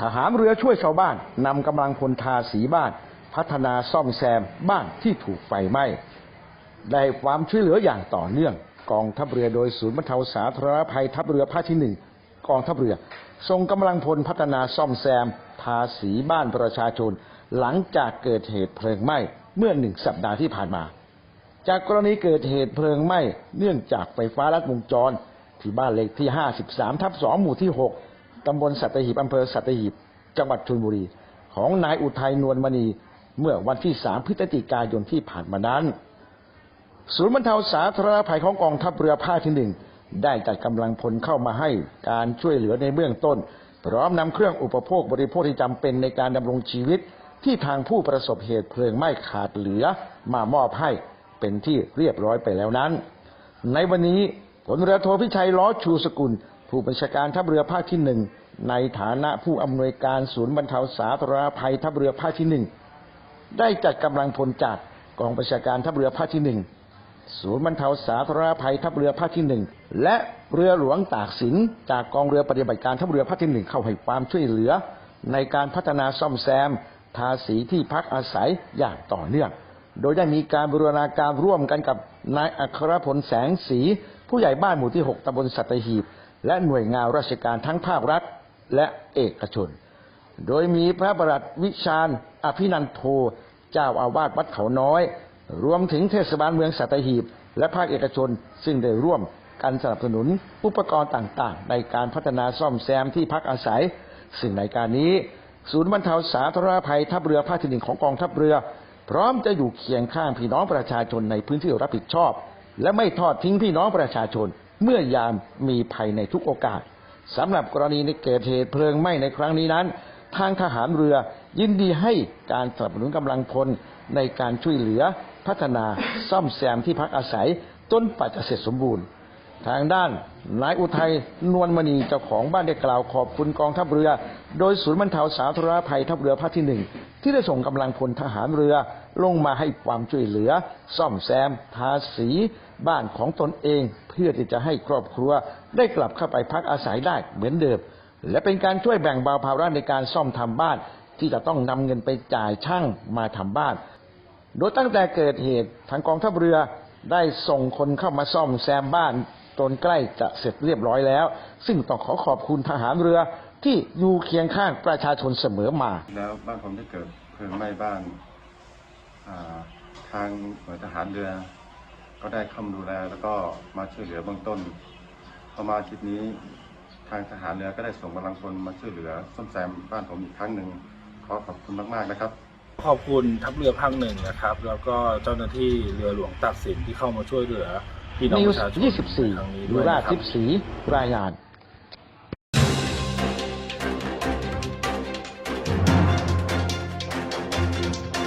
ทหารเรือช่วยชาวบ้านนำกำลังพลทาสีบ้าน พัฒนาซ่อมแซมบ้านที่ถูกไฟไหม้ได้ความช่วยเหลืออย่างต่อเนื่อง กองทัพเรือโดยศูนย์บรรเทาสาธารณภัยทัพเรือภาคที่หนึ่งกองทัพเรือส่งกำลังพลพัฒนาซ่อมแซม ทาสีบ้านประชาชน หลังจากเกิดเหตุเพลิงไหม้เมื่อหนึ่งสัปดาห์ที่ผ่านมา จากกรณีเกิดเหตุเพลิงไหม้เนื่องจากไฟฟ้าลัดวงจร ที่บ้านเลขที่ 53 ทับ 2 หมู่ที่ 6 ตำบลสัตหีบอำเภอสัตหีบ จังหวัดชลบุรี ของนายอุทัยนวลมณี เมื่อวันที่ 3 พฤศจิกายนที่ผ่านมานั้น ศูนย์บรรเทาสาธารณภัยของกองทัพเรือภาคที่หนึ่งได้จัดกำลังพลเข้ามาให้การช่วยเหลือในเบื้องต้น พร้อมนำเครื่องอุปโภคบริโภคที่จำเป็นในการดำรงชีวิต ที่ทางผู้ประสบเหตุเพลิงไหม้ขาดเหลือมามอบให้เป็นที่เรียบร้อยไปแล้วนั้น ในวันนี้พลเรือโทพิชัยล้อชูสกุล ผู้บัญชาการทัพเรือภาคที่หนึ่งในฐานะผู้อำนวยการศูนย์บรรเทาสาธารณภัยทัพเรือภาคที่หนึ่งได้จัดกำลังพลจากกองประชาการทัพเรือภาคที่หนึ่งศูนย์บรรเทาสาธารณภัยทัพเรือภาคที่หนึ่งและเรือหลวงตากสินจากกองเรือปฏิบัติการทัพเรือภาคที่หนึ่งเข้าให้ความช่วยเหลือ ในการพัฒนาซ่อมแซม ทาสีที่พักอาศัยอย่างต่อเนื่อง โดยได้มีการบูรณาการร่วมกันกับนายอัครพลแสงสี ผู้ใหญ่บ้านหมู่ที่ 6ตำบลสัตหีบ และหน่วยงานราชการทั้งภาครัฐและเอกชน โดยมีพระประหลัดวิชาญอภินันโทเจ้าอาวาสวัดเขาน้อย รวมถึงเทศบาลเมืองสัตหีบ และภาคเอกชน ซึ่งได้ร่วมกันสนับสนุนอุปกรณ์ต่างๆ ในการพัฒนาซ่อมแซมที่พักอาศัย ซึ่งในการนี้ ศูนย์บรรเทาสาธารณภัยทัพเรือภาคที่หนึ่งของกองทัพเรือ พร้อมจะอยู่เคียงข้างพี่น้องประชาชนในพื้นที่รับผิดชอบ และไม่ทอดทิ้งพี่น้องประชาชน เมื่อยามมีภัยในทุกโอกาสสำหรับกรณีในเกิดเหตุเพลิงไหม้ในครั้งนี้นั้น ทางทหารเรือยินดีให้การสนับสนุนกำลังพลในการช่วยเหลือพัฒนาซ่อมแซมที่พักอาศัยต้นปัจจะเสร็จสมบูรณ์ ทางด้านนายอุทัยนวลมณีเจ้าของบ้านได้กล่าวขอบคุณกองทัพเรือ โดยศูนย์บรรเทาสาธารณภัยทัพเรือภาคที่หนึ่งที่ได้ส่งกำลังพลทหารเรือ ลงมาให้ความช่วยเหลือ ซ่อมแซม ทาสี บ้านของตนเอง เพื่อที่จะให้ครอบครัว ได้กลับเข้าไปพักอาศัยได้เหมือนเดิม และเป็นการช่วยแบ่งเบาภาระในการซ่อมทำบ้าน ที่จะต้องนำเงินไปจ่ายช่างมาทำบ้าน โดยตั้งแต่เกิดเหตุทางกองทัพเรือได้ส่งคนเข้ามาซ่อมแซมบ้านจนใกล้จะเสร็จเรียบร้อยแล้ว ซึ่งต้องขอขอบคุณทหารเรือที่อยู่เคียงข้างประชาชนเสมอมา แล้วบ้านผมได้เกิดเพลิงไหม้บ้าน ทางหน่วยทหารเรือ ก็ได้เข้ามาดูแลแล้วก็มาช่วยเหลือเบื้องต้นต่อมาอาทิตย์นี้ทางทหารเรือก็ได้ส่งกำลังพลมาช่วยเหลือซ่อมแซมบ้านผมอีกครั้งหนึ่งขอขอบคุณมากๆนะครับ ขอบคุณทัพเรือภาคหนึ่งนะครับ แล้วก็เจ้าหน้าที่เรือหลวงตากสินที่เข้ามาช่วยเหลือพี่น้องนิปวระชาชนส์ในครั้งนี้24ด้ดูวยรานะชครับทิพย์ศรีรายงาน